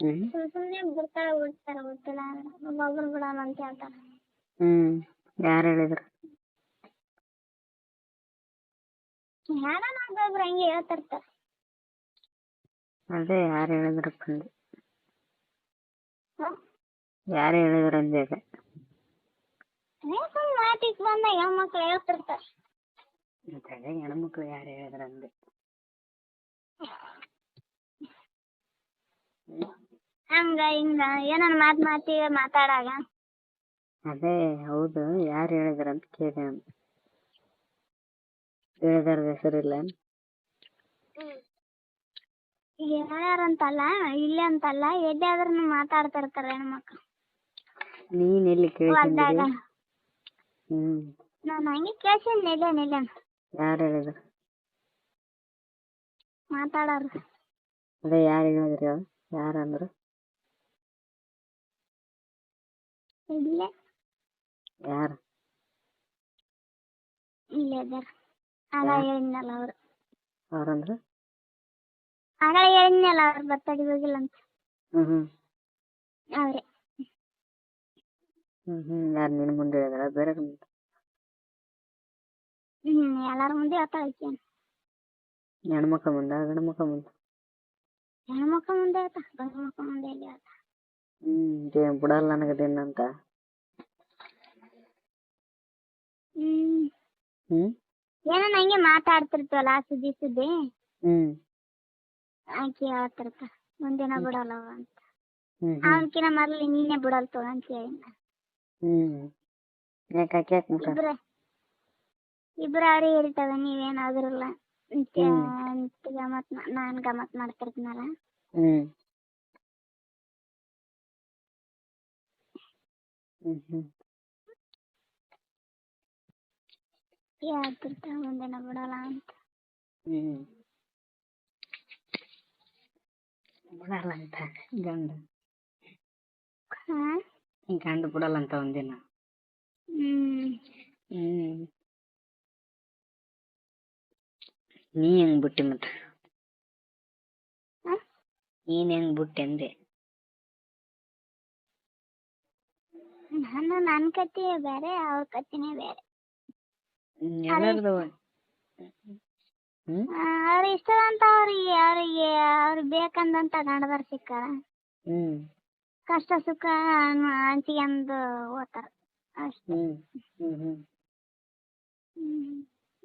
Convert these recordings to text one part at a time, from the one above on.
ಹ್ಮ್ ಸುಮ್ ಸುಮ್ನೆ ಬಿಡ್ತಾರ ಬಿಡ್ತಾರ ಗೊತ್ತಿಲ್ಲ ಒಬ್ಬೊಬ್ರು ಬಿಡಲ್ಲ ಅಂತ ಹೇಳ್ತಾರ ಹ್ಮ್ ಯಾರು ಹೇಳಿದ್ರು ಯಾರೋ ಒಬ್ಬೊಬ್ರು ಹಂಗೆ ಹೇಳ್ತಿರ್ತಾರ ಅದೇ ಯಾರು ಹೇಳಿದ್ರಪ್ಪ ಅಂದೆ ಯಾರು ಹೇಳಿದ್ರು ಅಂದೆ ಅದೇ ಅದೇ ಸುಮ್ ಮಾತಿಗೆ ಬಂದಾಗ ಹೆಣ್ಮಕ್ಳು ಹೇಳ್ತಿರ್ತಾರ ಮತ್ತೆ ಅದೇ ಹೆಣ್ಮಕ್ಳು ಯಾರು ಹೇಳಿದ್ರು ಅಂದೆ ಹಂಗ ಹಿಂಗ ಏನಾರ ಮಾತ್ ಮಾತಿ ಮಾತಾಡಾಗ? ಅದೇ ಹೌದು. ಯಾರು ಹೇಳಿದ್ರ ಅಂತ ಕೇಳಿ ನಾನು. ಹೇಳಿದಾರ ಹೆಸರಿಲ್ಲ. ಯಾರಂತಲ್ಲ ಇಲ್ಲೇ ಅಂತಲ್ಲ? ಎಲ್ಲಿ ಆದ್ರೂ ಮಾತಾಡ್ತಿರ್ತಾರ ಹೆಣ್ಮಕ್ಳು. ನೀನ್ ಎಲ್ಲಿ ಕೇಳಿಸಿದ್ರಿ ಹ್ಮ್. ನಾನು ಹಂಗೆ ಕೇಳ್ಸಿನಿ ನಿಲ್ಲೆ ನಿಲ್ಲೆ. ಯಾರು ಹೇಳಿದ್ರು? ಮಾತಾಡೋರು. ಅದೇ ಯಾರು ಹೇಳಿದ್ರಿ? ಅವ್ರು ಯಾರು ಇಲ್ಲೇ ಯಾರು ಇಲ್ಲ ಇದಾರ ಆಗ ಹೇಳಿದ್ನಲ್ಲ ಅವ್ರು ಅವ್ರಂದ್ರು ಆಗ ಹೇಳಿದ್ನಲ್ಲ ಅವ್ರು ಬರ್ತಡಿ ಹೋಗಿಲ್ಲ ಅಂತ ಹ್ಮ್ ಹ್ಮ್ ಅವ್ರೆ ಹ್ಮ್ ಹ್ಮ್ ಯಾರು ನಿನ್ ಮುಂದೆ ಹೇಳಿದ್ರ ಬೇರೆ ಮುಂದೆ ಹ್ಮ್ ಎಲ್ಲಾರ ಮುಂದೆ ಹೇಳ್ತಾಳ ಹೆಣ್ಮಕ್ಳ ಮುಂದ ಗಂಡ ಮಕ್ಳ ಮುಂದ ಹೆಣ್ಮಕ್ಳ ಮುಂದೆ ಹೇಳ್ತಾ ಗಂಡು ಮಕ್ಳ ಮುಂದೆ ಎಲ್ಲಿ ಹೇಳ್ತಾ ಹ್ಮ್ ಏ ಬಿಡಲ್ಲ ಹ್ಮ್. ಹ್ಮ್. ಏನೋ ಹಂಗೆ ಮಾತಾಡ್ತಿರ್ತೀವಲ್ಲ ಸುದ್ದಿ ಸುದ್ದಿ. ಹ್ಮ್. ಆಕಿ ಹೇಳ್ತಿರ್ತ ಮುಂದಿನ ಬಿಡಲ್ಲ ಅವ ಅಂತ. ಹ್ಮ್ ಹ್ಮ್. ಅವನಕಿನ ಮೊದ್ಲು ನೀನೇ ಬಿಡಲ್ತು ಅಂತ ಹೇಳಿ ಹ್ಮ್. ಯಾಕೆ ಆಕೆ ಯಾಕೆ ಮುಟ್ಟ ಇಬ್ರ. ಇಬ್ರ ಅವ್ರಿ ಇರ್ತದ ನೀವೇನಾದ್ರಲ್ಲ ಅಂತ ಗಮತ್ ನಾನ್ ಗಮತ್ ಮಾಡ್ತಿರ್ತೀನಲ್ಲ. ಹ್ಮ್. ಹ್ಮ್ ಹ್ಮ್ ಹೇಳ್ತಿರ್ತಾವ ಮುಂದಿನ ಬಿಡಲ್ಲ ಅಂತ ಹ್ಮ್ ಬಿಡಲ್ಲ ಅಂತ ಗಂಡ ಹಾ ಗಂಡ ಬಿಡಲ್ಲ ಅಂತ ಒಂದಿನ ಹ್ಮ್ ಹ್ಮ್ ನೀ ಹೆಂಗ್ ಬಿಟ್ಟಿ ಮತ್ತ ಹ? ನೀನ್ ಹೆಂಗ್ ಬಿಟ್ಟೆ ಅಂದೆ ನಾನು ನನ್ನ ಕತೆ ಬೇರೆ ಅವ್ರ ಕತೆನೇ ಬೇರೆ. ಎಲ್ಲಾರ್ದು ಅವ್ರ ಇಷ್ಟದಂತ ಅವ್ರಿಗೆ ಅವ್ರಿಗೆ ಅವ್ರಿಗೆ ಬೇಕಂದಂತ ಗಂಡದಾರ ಸಿಕ್ಕಾರ. ಕಷ್ಟ ಸುಖ ಹಂಚ್ಕೊಂಡು ಓದ್ತಾರ. ಅಷ್ಟೇ.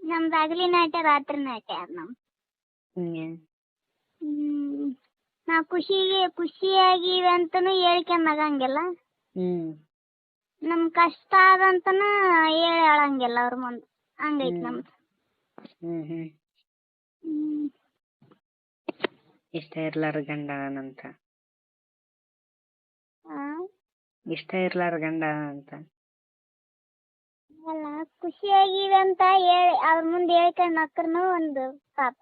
ನಮ್ದು ಹಗಲಿ ನಾಟ್ಯ ರಾತ್ರಿ ನಾಟ್ಯ ಅದ್ ಹ್ಮ್. ನಾವ್ ಖುಷಿಗೆ ಖುಷಿಯಾಗಿ ಅಂತನೂ ಹೇಳ್ಕೊಂಡ್ ನಗಂಗಿಲ್ಲ. ಹ್ಮ್. ನಮ್ ಕಷ್ಟ ಆದಂತನ ಹೇಳಿ ಹೇಳಂಗಿಲ್ಲ ಅವ್ರ ಮುಂದೆ. ಹಂಗೈತಿ. ನಮ್ದು. ಹ್ಮ್ ಹ್ಮ್. ಇಷ್ಟ ಇರ್ಲಾರ ಗಂಡ ಅಂತ ಇಷ್ಟ ಇರ್ಲಾರ ಗಂಡ ಅಂತ ಅಲ್ಲ ಖುಷಿಯಾಗಿವೆ ಅಂತ ಹೇಳಿ ಅವ್ರ ಮುಂದೆ ಹೇಳ್ಕೊಂಡ್ ಅಕ್ಕರ್ನು ಒಂದು ಪಾಪ.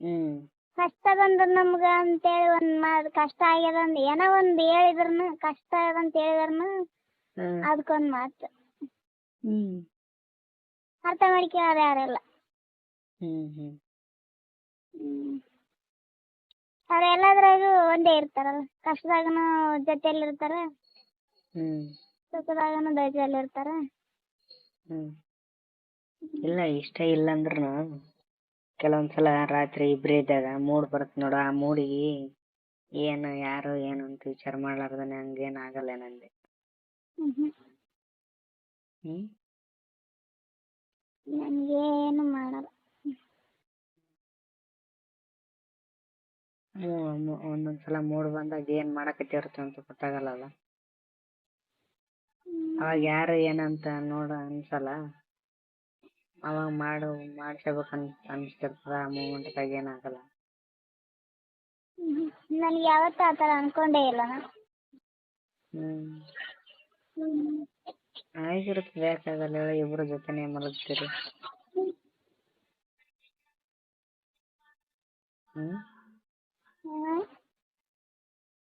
ಹ್ಮ್. ಕಷ್ಟ ಬಂದ್ರ ನಮ್ಗ ಅಂತೇಳಿ ಒಂದ್ ಮಾಡ್ ಕಷ್ಟ ಆಗ್ಯದ ಅಂದ್ ಏನೋ ಒಂದ್ ಹೇಳಿದ್ರನು ಕಷ್ಟ ಅದ ಅಂತ ಹೇಳಿದ್ರನು ಅದಕ್ಕೊಂದ್ ಮಾತು ಹ್ಮ್. ಅರ್ಥ ಮಾಡ್ಕೊಳ್ಳೋರು ಯಾರಿಲ್ಲ. ಹ್ಮ್ ಹ್ಮ್. ಅವ್ರು ಎಲ್ಲದ್ರಾಗೂ ಒಂದೇ ಇರ್ತಾರಲ್ಲ. ಕಷ್ಟದಾಗನು ಜೊತೆಯಲ್ಲಿ ಇರ್ತಾರ ಹ್ಮ್. ಸುಖದಾಗನು ದೈಜಲ್ಲಿ ಇರ್ತಾರ ಹ್ಮ್. ಇಲ್ಲ ಇಷ್ಟ ಇಲ್ಲ ಅಂದ್ರೂ ಕೆಲವೊಂದ್ಸಲ ರಾತ್ರಿ ಇಬ್ರೇ ಇದ್ದಾಗ ಮೂಡ್ ಬರುತ್ತೆ ನೋಡು ಆ ಮೂಡಿಗೆ ಏನು ಯಾರು ಏನು ಅಂತ ವಿಚಾರ ಮಾಡ್ಲಾರ್ದನೆ ಹಂಗೇನ್ ಆಗಲ್ಲ ನಂದೆ ಹ್ಮ್ ನನ್ಗೇನು ಮಾಡಲ್ಲ. ಮೂ- ಒಂದೊಂದ್ಸಲ ಮೂಡ್ ಬಂದಾಗ ಏನ್ ಮಾಡಕತ್ತಿರ್ತ ಅಂತ ಗೊತ್ತಾಗಲ್ಲಲ್ಲ. ಹ್ಮ್. ಅವಾಗ ಯಾರು ಏನಂತ ನೋಡ ಅನ್ಸಲ್ಲ. ಅವಾಗ ಮಾಡು ಮಾಡ್ಸ್ಕೊಬೇಕಂತ ಅನ್ಸ್ತಿರ್ತದ ಆ ಮೂಮೆಂಟ್ದಾಗ ಏನಾಗಲ್ಲ. ಹ್ಮ್. ನನ್ಗೆ ಯಾವತ್ತೂ ಆ ಥರ ಅನ್ಕೊಂಡೇ ಇಲ್ಲ ನಾನು ಹ್ಮ್. ಆಗಿರುತ್ತೆ. ಬೇಕಾಗಲ್ಲ ಹೇಳಿ ಇಬ್ರು ಜೊತೆನೆ ಮಲಗ್ತೀರಿ. ಹ್ಮ್.